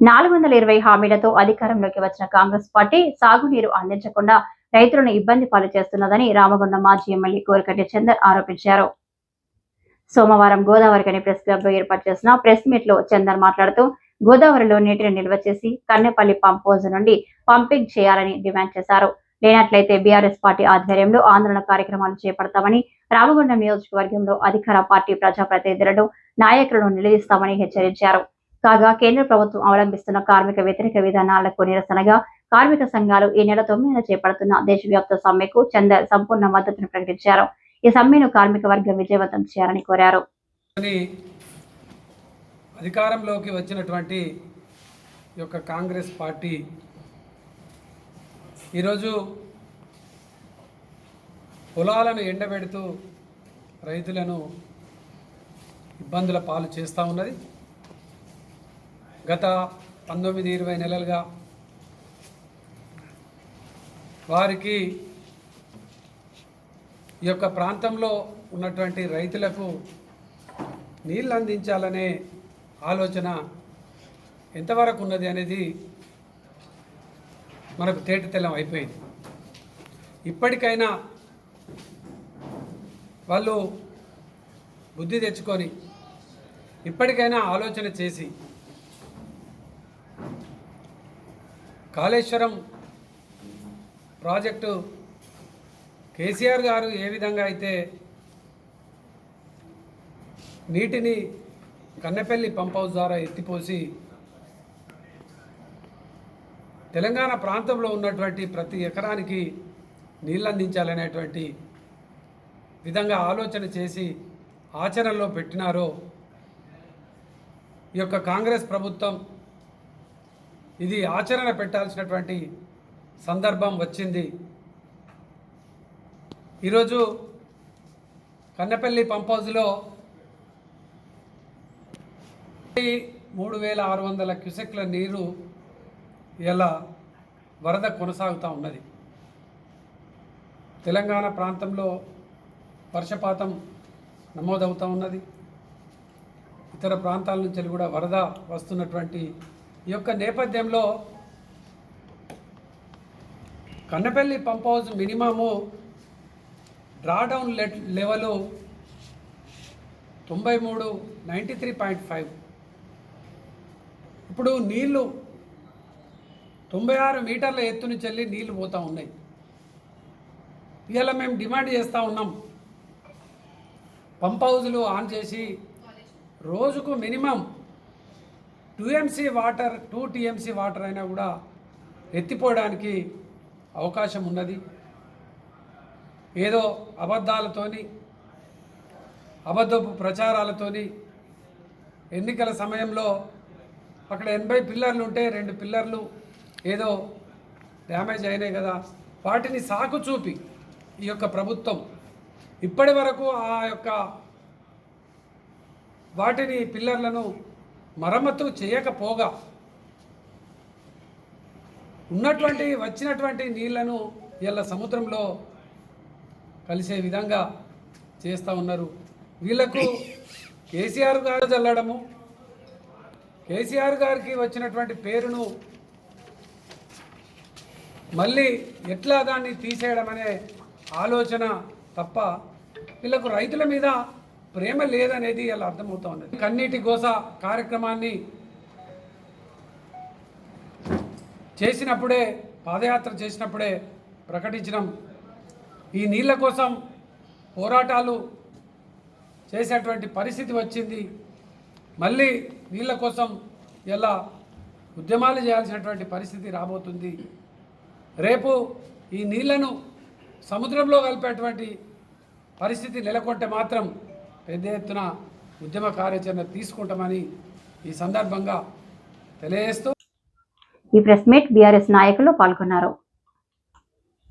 నాలుగు వందల ఇరవై హామీలతో అధికారంలోకి వచ్చిన కాంగ్రెస్ పార్టీ సాగునీరు అందించకుండా రైతులను ఇబ్బంది పాలు చేస్తున్నదని రామగుండం మాజీ ఎమ్మెల్యే కోరికటి చందర్ ఆరోపించారు. సోమవారం గోదావరి అనే ప్రెస్ క్లబ్లో ఏర్పాటు చేసిన ప్రెస్ మీట్లో చందర్ మాట్లాడుతూ గోదావరిలో నీటిని నిల్వ చేసి కన్నెపల్లి పంప్ హౌజ్ నుండి పంపింగ్ చేయాలని డిమాండ్ చేశారు. లేనట్లయితే బీఆర్ఎస్ పార్టీ ఆధ్వర్యంలో ఆందోళన కార్యక్రమాలు చేపడతామని రామగుండం నియోజకవర్గంలో అధికార పార్టీ ప్రజాప్రతినిధులను నాయకులను నిలదీస్తామని హెచ్చరించారు. కాగా కేంద్ర ప్రభుత్వం అవలంబిస్తున్న కార్మిక వ్యతిరేక విధానాలకు నిరసనగా కార్మిక సంఘాలు ఈ నెల తొమ్మిదిన చేపడుతున్న దేశవ్యాప్త సమ్మెకు చందర్ సంపూర్ణ మద్దతును ప్రకటించారు. ఈ సమ్మెను కార్మిక వర్గం విజయవంతం చేయాలని కోరారు. అని అధికారంలోకి వచ్చినటువంటి ఈ యొక్క కాంగ్రెస్ పార్టీ ఈరోజు పొలాలను ఎండబెడుతూ రైతులను ఇబ్బందుల పాలు చేస్తూ ఉన్నది. గత పంతొమ్మిది ఇరవై నెలలుగా వారికి ఈ యొక్క ప్రాంతంలో ఉన్నటువంటి రైతులకు నీళ్ళు అందించాలనే ఆలోచన ఎంతవరకు ఉన్నది అనేది మనకు తేటతెల్లం అయిపోయింది. ఇప్పటికైనా వాళ్ళు బుద్ధి తెచ్చుకొని ఇప్పటికైనా ఆలోచన చేసి కాళేశ్వరం ప్రాజెక్టు కేసీఆర్ గారు ఏ విధంగా అయితే నీటిని కన్నెపల్లి పంప్ హౌస్ ద్వారా ఎత్తిపోసి తెలంగాణ ప్రాంతంలో ఉన్నటువంటి ప్రతి ఎకరానికి నీళ్ళు అందించాలనేటువంటి విధంగా ఆలోచన చేసి ఆచరణలో పెట్టినారో ఈ యొక్క కాంగ్రెస్ ప్రభుత్వం ఇది ఆచరణ పెట్టాల్సినటువంటి సందర్భం వచ్చింది. ఈరోజు కన్నెపల్లి పంప్ హౌస్లో మూడు వేల ఆరు వందల క్యూసెక్ల నీరు ఇలా వరద కొనసాగుతూ ఉన్నది. తెలంగాణ ప్రాంతంలో వర్షపాతం నమోదవుతూ ఉన్నది. ఇతర ప్రాంతాల నుంచి కూడా వరద వస్తున్నటువంటి ఈ యొక్క నేపథ్యంలో Kannapalli pump house minimum drawdown level తొంభై మూడు నైంటీ త్రీ పాయింట్ ఫైవ్. ఇప్పుడు నీళ్ళు తొంభై ఆరు మీటర్ల ఎత్తు నుంచి వెళ్ళి నీళ్ళు పోతూ ఉన్నాయి. ఇవాళ మేము డిమాండ్ చేస్తూ ఉన్నాం. పంప్ హౌజులు ఆన్ చేసి రోజుకు minimum two MC water two TMC water అయినా కూడా ఎత్తిపోవడానికి అవకాశం ఉన్నది. ఏదో అబద్ధాలతోని అబద్ధపు ప్రచారాలతోని ఎన్నికల సమయంలో అక్కడ ఎనభై పిల్లర్లు ఉంటే రెండు పిల్లర్లు ఏదో డ్యామేజ్ అయినాయి కదా. వాటిని సాకు చూపి ఈ యొక్క ప్రభుత్వం. ఇప్పటి వరకు ఆ యొక్క వాటిని పిల్లర్లను మరమ్మతు చేయకపోగా ఉన్నటువంటి వచ్చినటువంటి నీళ్ళను వీళ్ళ సముద్రంలో కలిసే విధంగా చేస్తూ ఉన్నారు. వీళ్ళకు కేసీఆర్ గారు చల్లడము కేసీఆర్ గారికి వచ్చినటువంటి పేరును మళ్ళీ ఎట్లా దాన్ని తీసేయడం అనే ఆలోచన తప్ప వీళ్ళకు రైతుల మీద ప్రేమ లేదనేది ఇలా అర్థమవుతా ఉన్నది. కన్నీటి గోస కార్యక్రమాన్ని చేసినప్పుడే పాదయాత్ర చేసినప్పుడే ప్రకటించడం ఈ నీళ్ళ కోసం పోరాటాలు చేసేటువంటి పరిస్థితి వచ్చింది. మళ్ళీ నీళ్ళ కోసం ఎలా ఉద్యమాలు చేయాల్సినటువంటి పరిస్థితి రాబోతుంది. రేపు ఈ నీళ్ళను సముద్రంలో కలిపేటువంటి పరిస్థితి నెలకొంటే మాత్రం పెద్ద ఎత్తున ఉద్యమ కార్యాచరణ తీసుకుంటామని ఈ సందర్భంగా తెలియజేస్తూ ఈ ప్రెస్ మీట్ బీఆర్ఎస్ నాయకులు పాల్గొన్నారు.